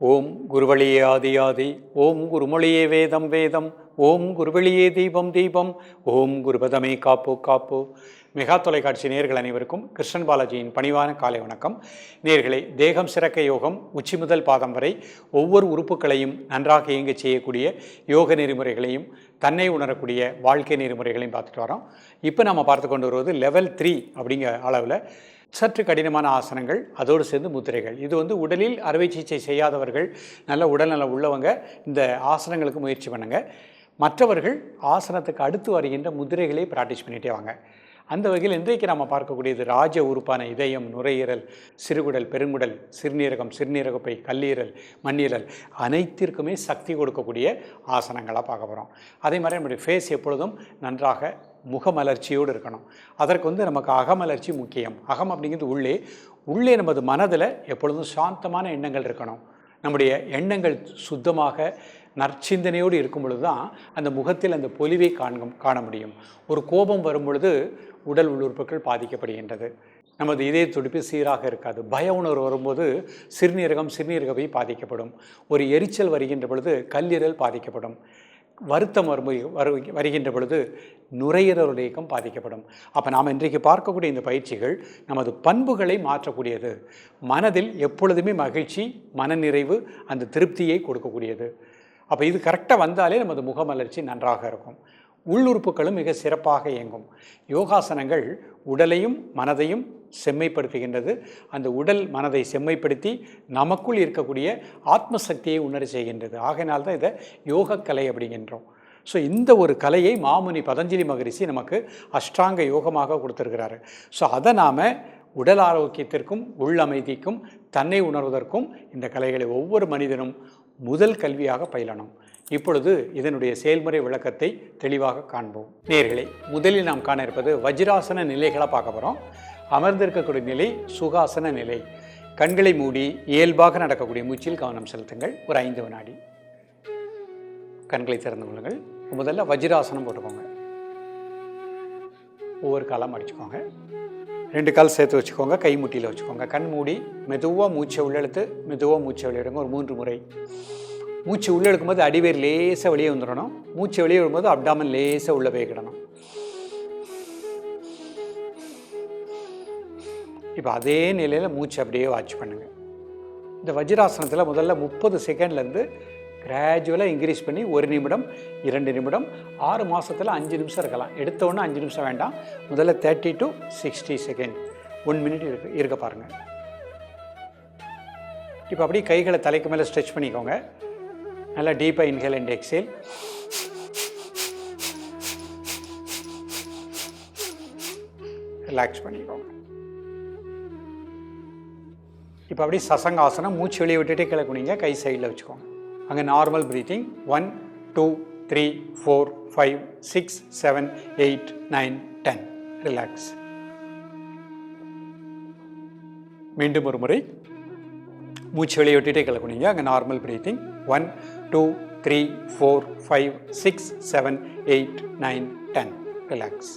ஓம் குருவழியே ஆதி ஆதி ஓம் குருமொழியே வேதம் வேதம். ஓம் குருவெளியே தீபம் தீபம். ஓம் குருபதமே காப்பு காப்பு. மெகா தொலைக்காட்சி நேர்கள் அனைவருக்கும் கிருஷ்ணன் பாலாஜியின் பணிவான காலை வணக்கம். நேர்களை தேகம் சிறக்க யோகம் உச்சி முதல் பாதம் வரை ஒவ்வொரு உறுப்புகளையும் நன்றாக இயங்க செய்யக்கூடிய யோக நெறிமுறைகளையும் தன்னை உணரக்கூடிய வாழ்க்கை நெறிமுறைகளையும் பார்த்துட்டு வரோம். இப்போ நம்ம பார்த்து கொண்டு வருவது லெவல் த்ரீ அப்படிங்கிற அளவில் சற்று கடினமான ஆசனங்கள் அதோடு சேர்ந்து முத்திரைகள். இது வந்து உடலில் அறுவை சிகிச்சை செய்யாதவர்கள் நல்ல உடல்நலம் உள்ளவங்க இந்த ஆசனங்களுக்கு முயற்சி பண்ணுங்கள் மற்றவர்கள் ஆசனத்துக்கு அடுத்து வருகின்ற முதிரைகளை ப்ராக்டிஸ் பண்ணிகிட்டே வாங்க. அந்த வகையில் இன்றைக்கு நம்ம பார்க்கக்கூடியது ராஜ உறுப்பான இதயம் நுரையீரல் சிறுகுடல் பெருங்குடல் சிறுநீரகம் சிறுநீரகப்பை கல்லீரல் மண்ணீரல் அனைத்திற்குமே சக்தி கொடுக்கக்கூடிய ஆசனங்களாக பார்க்க போகிறோம் அதே மாதிரி நம்முடைய ஃபேஸ் எப்பொழுதும் நன்றாக முகமலர்ச்சியோடு இருக்கணும். அதற்கு வந்து நமக்கு அகமலர்ச்சி முக்கியம். அகம் அப்படிங்கிறது உள்ளே உள்ளே நமது மனதில் எப்பொழுதும் சாந்தமான எண்ணங்கள் இருக்கணும். நம்முடைய எண்ணங்கள் சுத்தமாக நற்சிந்தனையோடு இருக்கும் பொழுது தான் அந்த முகத்தில் அந்த பொலிவை காண்கும் காண முடியும். ஒரு கோபம் வரும் பொழுது உடல் உள்ளுறுப்புகள் பாதிக்கப்படுகின்றது. நமது இதய துடிப்பு சீராக இருக்காது. பய உணர்வு வரும்போது சிறுநீரகம் சிறுநீரகவை பாதிக்கப்படும். ஒரு எரிச்சல் வருகின்ற பொழுது கல்லீரல் பாதிக்கப்படும். வருத்தம் வரும் வரு வருகின்ற பொழுது நுரையீரல் இயக்கம் பாதிக்கப்படும். அப்போ நாம் இன்றைக்கு பார்க்கக்கூடிய இந்த பயிற்சிகள் நமது பண்புகளை மாற்றக்கூடியது. மனதில் எப்பொழுதுமே மகிழ்ச்சி மனநிறைவு அந்த திருப்தியை கொடுக்கக்கூடியது. அப்போ இது கரெக்டாக வந்தாலே நமது முகமலர்ச்சி நன்றாக இருக்கும். உள்ளுறுப்புகளும் மிக சிறப்பாக இயங்கும். யோகாசனங்கள் உடலையும் மனதையும் செம்மைப்படுத்துகின்றது. அந்த உடல் மனதை செம்மைப்படுத்தி நமக்குள் இருக்கக்கூடிய ஆத்மசக்தியை உணர செய்கின்றது. ஆகையினால்தான் இதை யோகக்கலை அப்படிங்கின்றோம் ஸோ இந்த ஒரு கலையை மாமுனி பதஞ்சலி மகரிஷி நமக்கு அஷ்டாங்க யோகமாக கொடுத்துருக்கிறாரு. ஸோ அதை நாம் உடல் ஆரோக்கியத்திற்கும் உள் அமைதிக்கும் தன்னை உணர்வதற்கும் இந்த கலைகளை ஒவ்வொரு மனிதனும் முதல் கல்வியாக பயிலணும். இப்பொழுது இதனுடைய செயல்முறை விளக்கத்தை தெளிவாக காண்போம். நேர்களை முதலில் நாம் காண இருப்பது வஜ்ராசன நிலைகளை பார்க்க போகிறோம் அமர்ந்திருக்கக்கூடிய நிலை சுகாசன நிலை. கண்களை மூடி இயல்பாக நடக்கக்கூடிய மூச்சில் கவனம் செலுத்துங்கள். ஒரு ஐந்து வினாடி. கண்களை திறந்து கொள்ளுங்கள். முதல்ல வஜ்ராசனம் போட்டுக்கோங்க. ஒவ்வொரு காலம் அடிச்சுக்கோங்க. ரெண்டு கால் சேர்த்து வச்சுக்கோங்க கை முட்டியில் வச்சுக்கோங்க. கண் மூடி மெதுவாக மூச்சை உள்ளெழுத்து மெதுவாக மூச்சை வெளியிடுங்க ஒரு மூன்று முறை. மூச்சு உள்ளே எடுக்கும்போது அடிவேர் லேசாக வெளியே வந்துடணும். மூச்சு வெளியே விடும்போது அப்டாமன் லேசாக உள்ளே போய்க்கிடணும் இப்போ அதே நிலையில் மூச்சு அப்படியே வாட்ச் பண்ணுங்கள் இந்த வஜ்ராசனத்தில் முதல்ல முப்பது செகண்ட்லேருந்து கிராஜுவலாக இன்க்ரீஸ் பண்ணி ஒரு நிமிடம் இரண்டு நிமிடம் ஆறு மாதத்தில் அஞ்சு நிமிஷம் இருக்கலாம். எடுத்தோடனே அஞ்சு நிமிஷம் வேண்டாம். முதல்ல thirty to sixty second one minute இருக்கு இருக்க பாருங்கள் இப்போ அப்படியே கைகளை தலைக்கு மேலே ஸ்ட்ரெச் பண்ணிக்கோங்க. நல்லா டீப்பாக இன்ஹேல் அண்ட் எக்ஸேல் ரிலாக்ஸ் பண்ணிக்கோங்க. இப்போ அப்படியே சசங்காசனம் மூச்சு வெளியே விட்டுட்டே கிளக்குனிங்க. கை சைடில் வச்சுக்கோங்க. அங்கே normal breathing one two three four five six seven eight nine ten relax மீண்டும் ஒரு முறை மூச்சு வெளியே விட்டுட்டே அங்கே normal breathing one two three four five six seven eight nine ten relax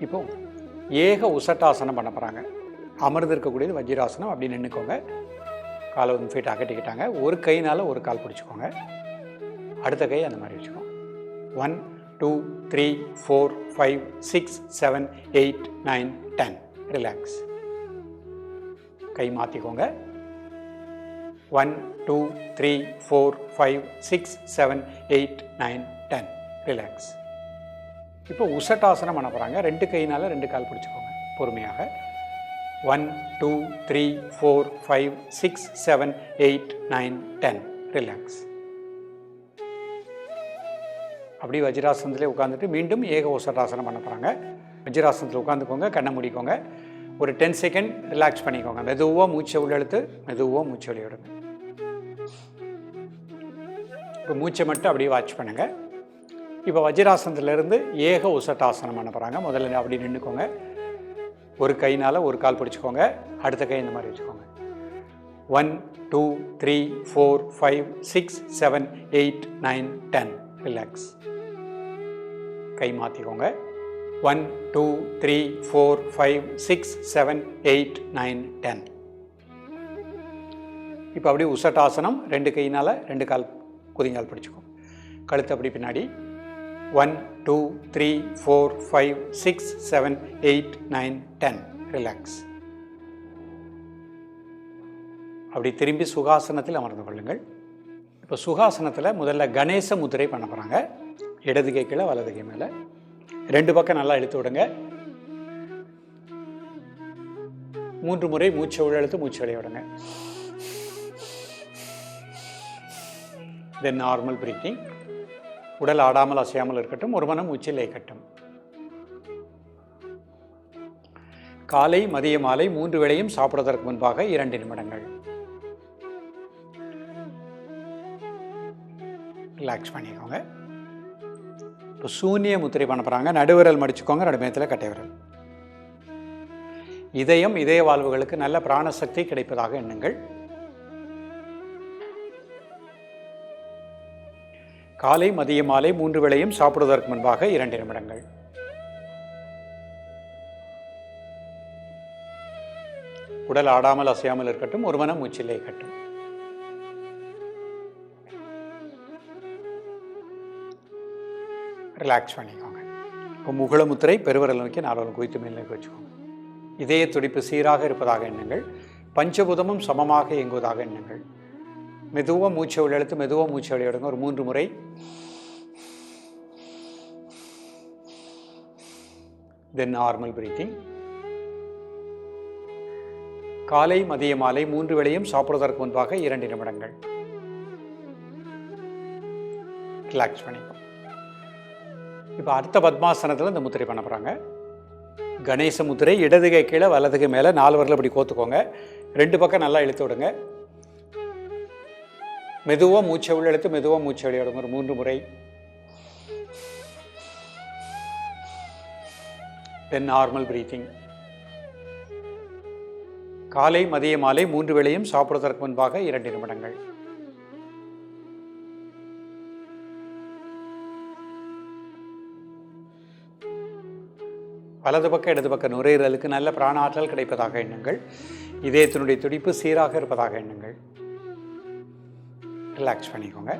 இப்போ ஏக உசட்டாசனம் பண்ண போகிறாங்க அமர்ந்து இருக்கக்கூடியது வஜ்ராசனம் அப்படின்னு நின்றுக்கோங்க காலை ஒன் ஃபீட் அகட்டிக்கிட்டாங்க. ஒரு கைனால் ஒரு கால் பிடிச்சிக்கோங்க. அடுத்த கை அந்த மாதிரி வச்சுக்கோங்க. One two three four five six seven eight nine ten relax கை மாற்றிக்கோங்க one two three four five six seven eight nine ten relax இப்போ உசட்டாசனம் பண்ண போகிறாங்க ரெண்டு கையினால் ரெண்டு கால் பிடிச்சிக்கோங்க. பொறுமையாக. One two three four five six seven eight nine ten. Relax. அப்படி வஜ்ராசனத்திலே உட்காந்துட்டு மீண்டும் ஏக உசட்டாசனம் பண்ண போகிறாங்க வஜ்ராசனத்தில் உட்காந்துக்கோங்க கண்ணை மூடிக்கோங்க. ஒரு டென் செகண்ட் ரிலாக்ஸ் பண்ணிக்கோங்க. மெதுவாக மூச்சை உள்ளெழுத்து மெதுவாக மூச்சை வெளியிடுங்க இப்போ மூச்சை மட்டும் அப்படியே வாட்ச் பண்ணுங்கள் இப்போ வஜ்ராசனத்துலேருந்து ஏக உசட்டாசனம் பண்ண போகிறாங்க முதல்ல அப்படி நின்றுக்கோங்க ஒரு கைனால் ஒரு கால் பிடிச்சிக்கோங்க அடுத்த கை இந்த மாதிரி வச்சுக்கோங்க. One two three four five six seven eight nine ten relax கை மாற்றிக்கோங்க one two three four five six seven eight nine ten இப்போ அப்படியே உசட்டாசனம் ரெண்டு கையினால் ரெண்டு கால் குதிங்கால் பிடிச்சிக்கோ. கழுத்து அப்படி பின்னாடி. One two three four five six seven eight nine ten relax அப்படி திரும்பி சுகாசனத்தில் அமர்ந்து கொள்ளுங்கள். இப்போ சுகாசனத்தில் முதல்ல கணேச முத்திரை பண்ண போகிறாங்க இடது கை கீழே வலது கை மேலே. ரெண்டு பக்கம் நல்லா இழுத்து விடுங்க. மூன்று முறை மூச்சை உள்ளெழுத்து மூச்சு வெளிய விடுங்க. தென் நார்மல் பிரீத்திங் உடல் ஆடாமல் அசையாமல் இருக்கட்டும் ஒரு மனம் மூச்சில் இயக்கட்டும். காலை மதிய மாலை மூன்று வேளையும் சாப்பிடுவதற்கு முன்பாக இரண்டு நிமிடங்கள். ரிலாக்ஸ் பண்ணிக்கோங்க. இப்போ சூன்ய முத்திரை பண்ண போகிறாங்க நடுவிரல் மடிச்சுக்கோங்க. நடுமயத்தில் கட்டை விரல். இதயம் இதய வாழ்வுகளுக்கு நல்ல பிராணசக்தி கிடைப்பதாக எண்ணுங்கள். காலை மதிய மாலை மூன்று வேளையும் சாப்பிடுவதற்கு முன்பாக இரண்டு நிமிடங்கள். உடல் ஆடாமல் அசையாமல் இருக்கட்டும் ஒரு மனம் மூச்சிலே கட்டும் ரிலாக்ஸ் பண்ணிக்கோங்க. இப்போ முகுளமுத்திரை பெருவரல் நோக்கி நாலு குவித்து மேல் நோக்கி வச்சுக்கோங்க. இதய துடிப்பு சீராக இருப்பதாக எண்ணுங்கள். பஞ்சபூதமும் சமமாக இயங்குவதாக எண்ணுங்கள். மெதுவாக மூச்சை உள்ளெழுத்து மெதுவாக மூச்சை வெளியிடுங்க ஒரு மூன்று முறை. தென் நார்மல் பிரீத்திங் காலை மதிய மாலை மூன்று வேளையும் சாப்பிடுவதற்கு முன்பாக இரண்டு நிமிடங்கள். ரிலாக்ஸ் பண்ணிக்கோ. இப்போ அடுத்த பத்மாசனத்தில் இந்த முத்திரை பண்ண போகிறாங்க கணேச முத்திரை இடதுகை கீழே வலதுகை மேலே நாலு வரல இப்படி கோத்துக்கோங்க. ரெண்டு பக்கம் நல்லா இழுத்து விடுங்க. மெதுவாக மூச்சை உள்ள மெதுவாக மூச்சை வெளியே ஒரு மூன்று முறை. தென் நார்மல் பிரீத்திங் காலை மதிய மாலை மூன்று வேளையும் சாப்பிடுவதற்கு முன்பாக இரண்டு நிமிடங்கள். வலது பக்கம் இடது பக்கம் நுரையீரலுக்கு நல்ல பிராண ஆற்றல் கிடைப்பதாக எண்ணுங்கள். இதயத்தினுடைய துடிப்பு சீராக இருப்பதாக எண்ணுங்கள். ரிலாக்ஸ் பண்ணிக்கோங்க.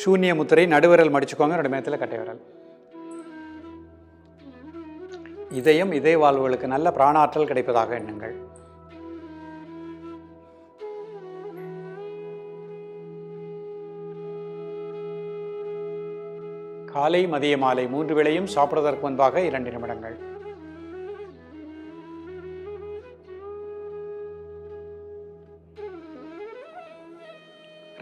சூன்ய முத்திரை நடுவிரல் மடிச்சுக்கோங்க ரெண்டு மேத்தில் கட்டை விரல். இதயம் இதய வாழ்வுகளுக்கு நல்ல பிராணாற்றல் கிடைப்பதாக எண்ணுங்கள். காலை மதிய மாலை மூன்று வேளையும் சாப்பிடுவதற்கு முன்பாக இரண்டு நிமிடங்கள்.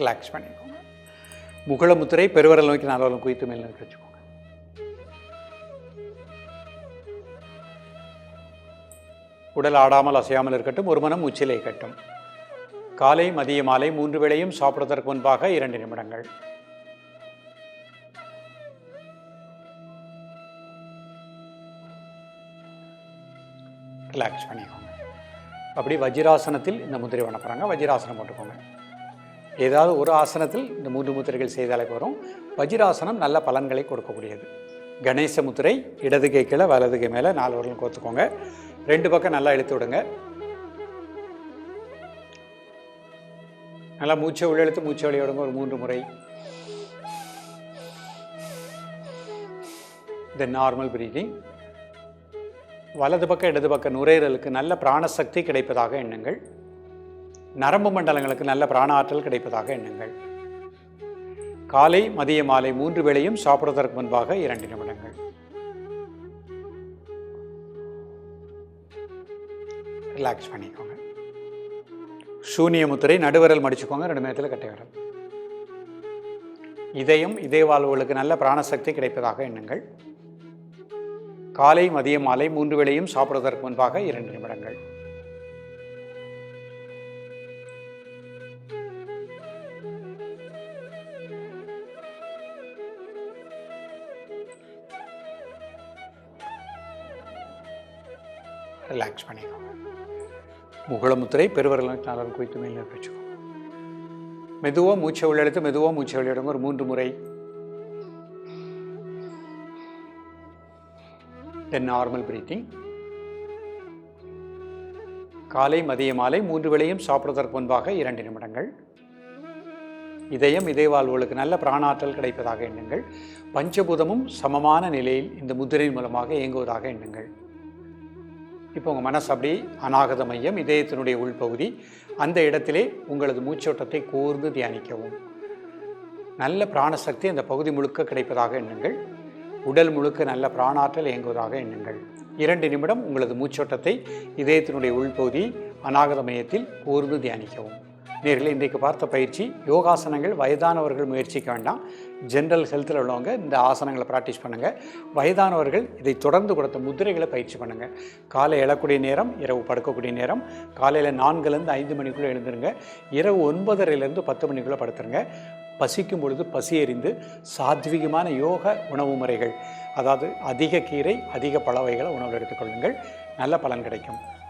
ரிலாக்ஸ் பண்ணிக்கோங்க. முகுள முத்திரை பெருவரல் நோக்கி நாலு குவித்து மேல் நோக்கி வச்சுக்கோங்க உடல் ஆடாமல் அசையாமல் இருக்கட்டும் ஒரு மனம் உச்சிலை கட்டும் காலை மதிய மாலை மூன்று வேளையும் சாப்பிடுவதற்கு முன்பாக இரண்டு நிமிடங்கள். ரிலாக்ஸ் பண்ணிக்கோங்க. அப்படி வஜ்ராசனத்தில் இந்த முத்திரை பண்ண போகிறாங்க வஜ்ராசனம் போட்டுக்கோங்க. ஏதாவது ஒரு ஆசனத்தில் இந்த மூன்று முத்திரைகள் செய்தாலே போகிறோம் வஜிராசனம் நல்ல பலன்களை கொடுக்கக்கூடியது. கணேச முத்திரை இடது கை கீழே வலது கை மேலே நாலு வரலும் கோத்துக்கோங்க ரெண்டு பக்கம் நல்லா இழுத்து விடுங்க. நல்லா மூச்சை உள்ளெழுத்து மூச்சை வெளியே விடுங்க ஒரு மூன்று முறை. தென் நார்மல் பிரீதிங் வலது பக்கம் இடது பக்கம் நுரையீரலுக்கு நல்ல பிராணசக்தி கிடைப்பதாக எண்ணுங்கள். நரம்பு மண்டலங்களுக்கு நல்ல பிராண ஆற்றல் கிடைப்பதாக எண்ணுங்கள். காலை மதிய மாலை மூன்று வேளையும் சாப்பிடுவதற்கு முன்பாக இரண்டு நிமிடங்கள். ரிலாக்ஸ் பண்ணிக்கோங்க. சூனிய முத்திரை நடுவிரல் மடிச்சுக்கோங்க. ரெண்டு நேரத்தில் கட்டை விரல். இதயம் இதய வாழ்வுகளுக்கு நல்ல பிராணசக்தி கிடைப்பதாக எண்ணுங்கள். காலை மதிய மாலை மூன்று வேளையும் சாப்பிடுவதற்கு முன்பாக இரண்டு நிமிடங்கள். ரிலாக்ஸ் பண்ணிக்கோங்க முகுளமுத்திரை முத்திரை குறித்து மேலே குவித்து வச்சுக்கோங்க மெதுவாக மூச்சை உள்ளெடுத்து மெதுவாக மூச்சை வெளியிடுங்க ஒரு மூன்று முறை. தென் நார்மல் பிரீத்திங் காலை மதிய மாலை மூன்று வேளையும் சாப்பிடுவதற்கு முன்பாக இரண்டு நிமிடங்கள். இதயம் இதய வாழ்வுகளுக்கு நல்ல பிராணாற்றல் கிடைப்பதாக எண்ணுங்கள். பஞ்சபூதமும் சமமான நிலையில் இந்த முதிரையின் மூலமாக இயங்குவதாக எண்ணுங்கள். இப்போ உங்கள் மனசு அப்படி அநாகத மையம் இதயத்தினுடைய உள்பகுதி. அந்த இடத்திலே உங்களது மூச்சோட்டத்தை கூர்ந்து தியானிக்கவும். நல்ல பிராணசக்தி அந்த பகுதி முழுக்க கிடைப்பதாக எண்ணுங்கள். உடல் முழுக்க நல்ல பிராணாற்றல் இயங்குவதாக எண்ணுங்கள். இரண்டு நிமிடம் உங்களது மூச்சோட்டத்தை இதயத்தினுடைய உள்பகுதி அநாகத மையத்தில் கூர்ந்து தியானிக்கவும். நேர்களை இன்றைக்கு பார்த்த பயிற்சி யோகாசனங்கள் வயதானவர்கள் முயற்சிக்க வேண்டாம். ஜென்ரல் ஹெல்த்தில் உள்ளவங்க இந்த ஆசனங்களை ப்ராக்டிஸ் பண்ணுங்கள் வயதானவர்கள் இதை தொடர்ந்து கொடுத்த முதிரைகளை பயிற்சி பண்ணுங்கள் காலை எழக்கூடிய நேரம் இரவு படுக்கக்கூடிய நேரம் காலையில் நான்குலேருந்து ஐந்து மணிக்குள்ளே எழுந்துருங்க. இரவு ஒன்பதரைலேருந்து பத்து மணிக்குள்ளே படுத்துருங்க. பசிக்கும் பொழுது பசி எறிந்து சாத்விகமான யோக உணவு முறைகள் அதாவது அதிக கீரை அதிக பழவைகளை உணவில் எடுத்துக்கொள்ளுங்கள். நல்ல பலன் கிடைக்கும்.